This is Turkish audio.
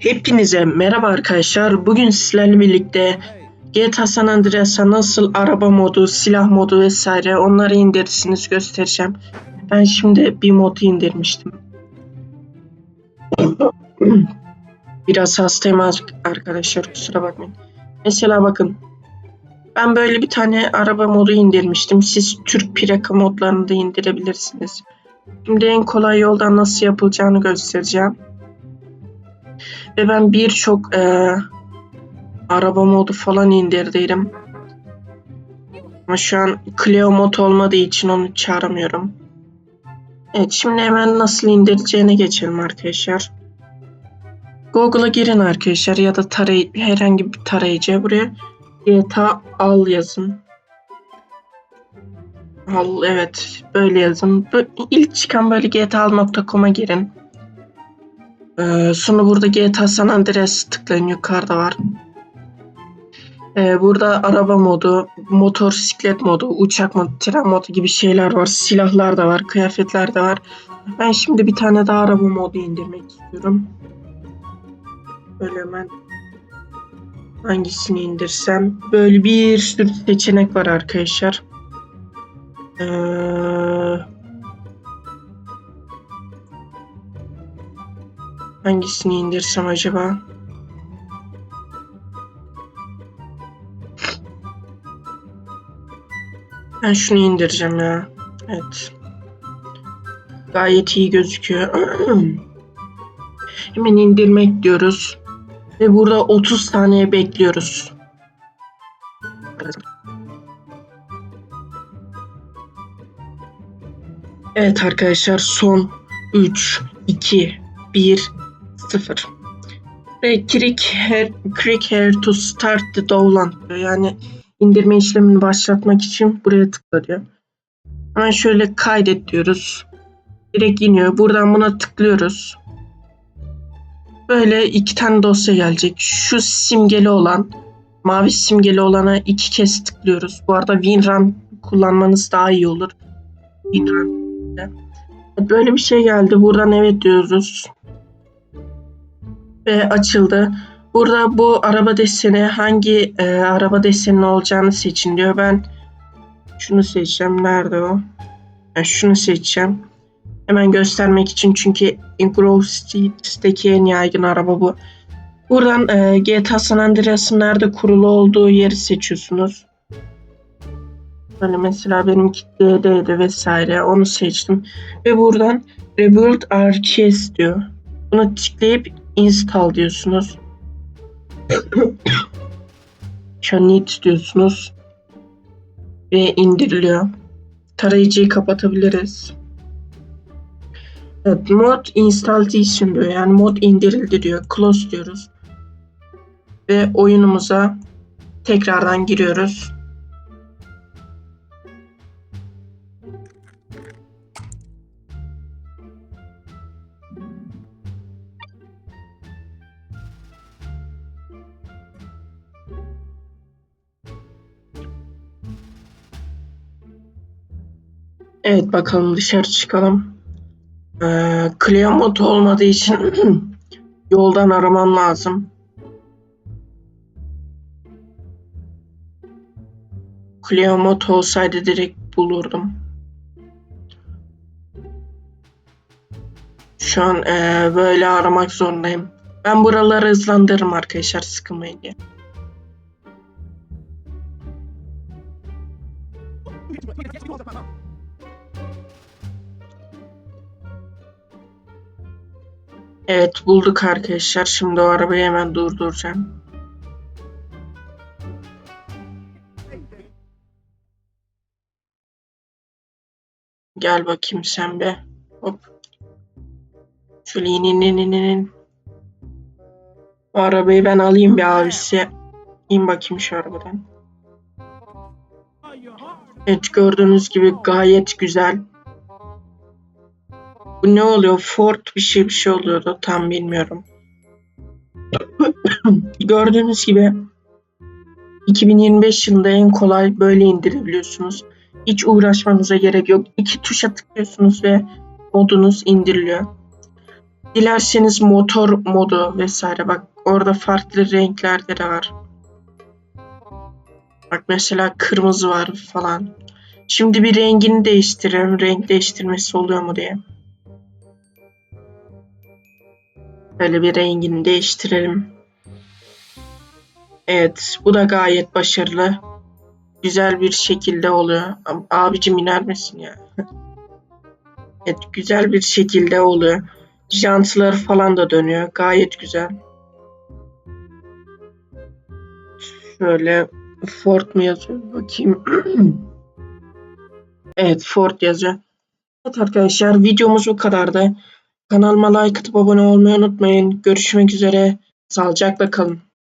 Hepinize merhaba arkadaşlar. Bugün sizlerle birlikte GTA San Andreas'a nasıl araba modu, silah modu vesaire onları indirirsiniz göstereceğim. Ben şimdi bir modu indirmiştim. Biraz hastayım arkadaşlar kusura bakmayın. Mesela bakın. Ben böyle bir tane araba modu indirmiştim. Siz Türk plaka modlarını da indirebilirsiniz. Şimdi en kolay yoldan nasıl yapılacağını göstereceğim. Ve ben birçok eee, araba modu falan indirdiydim. Ama şu an Clio mod olmadığı için onu çağıramıyorum. Evet şimdi hemen nasıl indireceğine geçelim arkadaşlar. Google'a girin arkadaşlar ya da taray herhangi bir tarayıcıya buraya GTA al yazın. Al evet böyle yazın. Bö- İlk çıkan böyle gtal.com'a girin. Ee, sonra burada GTA San Andreas tıklayın yukarıda var. Ee, burada araba modu, motosiklet modu, uçak modu, tren modu gibi şeyler var. Silahlar da var, kıyafetler de var. Ben şimdi bir tane daha araba modu indirmek istiyorum. Böyle hemen hangisini indirsem. Böyle bir sürü seçenek var arkadaşlar. Ee, Hangisini indirsem acaba? Ben şunu indireceğim ya. Evet. Gayet iyi gözüküyor. Hemen indirmek diyoruz. Ve burada 30 saniye bekliyoruz. Evet arkadaşlar son 3, 2, 1, 0. Ve click here, click here to start the download diyor. Yani indirme işlemini başlatmak için buraya tıkla. Hemen şöyle kaydet diyoruz. Direkt iniyor. Buradan buna tıklıyoruz. Böyle iki tane dosya gelecek. Şu simgeli olan, mavi simgeli olana iki kez tıklıyoruz. Bu arada WinRAR kullanmanız daha iyi olur. WinRAR. Böyle bir şey geldi. Buradan evet diyoruz ve açıldı. Burada bu araba deseni hangi e, araba deseninin olacağını seçin diyor. Ben şunu seçeceğim. Nerede o? Ben şunu seçeceğim. Hemen göstermek için çünkü Grove Street'teki en yaygın araba bu. Buradan e, GTA San Andreas'ın nerede kurulu olduğu yeri seçiyorsunuz. Böyle mesela benim DD'de vesaire onu seçtim. Ve buradan Rebuild RKS diyor. Bunu tıklayıp install diyorsunuz. Need diyorsunuz. Ve indiriliyor. Tarayıcıyı kapatabiliriz. Evet, mod installation diyor. Yani mod indirildi diyor. Close diyoruz. Ve oyunumuza tekrardan giriyoruz. Evet bakalım dışarı çıkalım. Ee, mod olmadığı için yoldan aramam lazım. Mod olsaydı direkt bulurdum. Şu an ee, böyle aramak zorundayım. Ben buraları hızlandırırım arkadaşlar sıkılmayın diye. Evet bulduk arkadaşlar. Şimdi o arabayı hemen durduracağım. Gel bakayım sen be. Hop. Şöyle in in in in in. O arabayı ben alayım bir abisi. İn bakayım şu arabadan. Evet gördüğünüz gibi gayet güzel. Ne oluyor? Ford bir şey bir şey oluyordu. Tam bilmiyorum. Gördüğünüz gibi 2025 yılında en kolay böyle indirebiliyorsunuz. Hiç uğraşmanıza gerek yok. İki tuşa tıklıyorsunuz ve modunuz indiriliyor. Dilerseniz motor modu vesaire bak orada farklı renklerde de var. Bak mesela kırmızı var falan. Şimdi bir rengini değiştirelim. Renk değiştirmesi oluyor mu diye. Böyle bir rengini değiştirelim. Evet, bu da gayet başarılı. Güzel bir şekilde oluyor. Abicim iner misin ya? evet, güzel bir şekilde oluyor. Jantları falan da dönüyor. Gayet güzel. Şöyle Ford mu yazıyor? Bakayım. evet, Ford yazıyor. Evet arkadaşlar, videomuz bu kadardı. Kanalıma like atıp abone olmayı unutmayın. Görüşmek üzere. Sağlıcakla kalın.